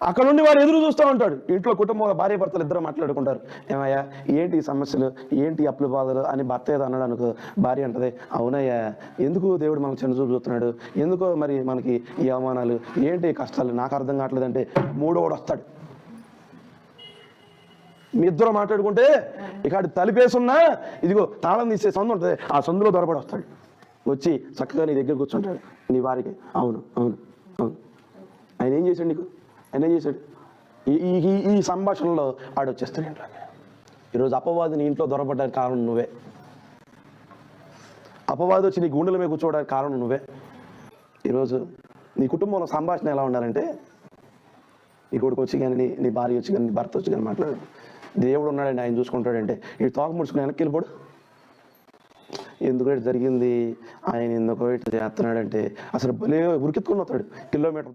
అక్కడ నుండి వాడు ఎదురు చూస్తూ ఉంటాడు. ఇంట్లో కుటుంబంలో భార్య భర్తలు ఇద్దరు మాట్లాడుకుంటారు. ఏమయ్యా ఏంటి సమస్యలు? ఏంటి అప్పుల బాధలు? అని భర్త ఏదో అన్నాడు అనుకో భార్య అంటది అవునయ్యా ఎందుకు దేవుడు మనకు చిన్న చూపు చూస్తున్నాడు ఎందుకో మరి మనకి ఈ అవమానాలు? ఏంటి కష్టాలు? నాకు అర్థం కావట్లేదంటే మూడోడు వస్తాడు. మీ ఇద్దరు మాట్లాడుకుంటే ఇక్కడ తలిపేసున్నా ఇదిగో తాళం తీసే సందు ఉంటుంది ఆ సందులో దొరపడి వస్తాడు. వచ్చి చక్కగా నీ దగ్గర కూర్చుంటాడు నీ వారికి అవును అవును అవును. ఆయన ఏం చేశాడు నీకు? ఆయన ఏం చేశాడు ఈ ఈ సంభాషణలో ఆడు వచ్చేస్తాడు. ఈరోజు అపవాది నీ ఇంట్లో దొరబడ్డానికి కారణం నువ్వే. అపవాది వచ్చి నీ గుండెల మీద కూర్చోవడానికి కారణం నువ్వే. ఈరోజు నీ కుటుంబంలో సంభాషణ ఎలా ఉండాలంటే నీ కొడుకు వచ్చి కానీ నీ నీ భార్య వచ్చి కానీ నీ భర్త వచ్చి కానీ మాట్లాడు. దేవుడు ఉన్నాడండి ఆయన చూసుకుంటాడంటే ఈ తోక ముడుచుకుని వెనక్కి వెళ్ళిపోడు ఎందుకు జరిగింది ఆయన ఎందుకో ఇట్లా చేస్తున్నాడంటే అసలు భలే ఉరికెత్తుకుని వస్తాడు. కిలోమీటర్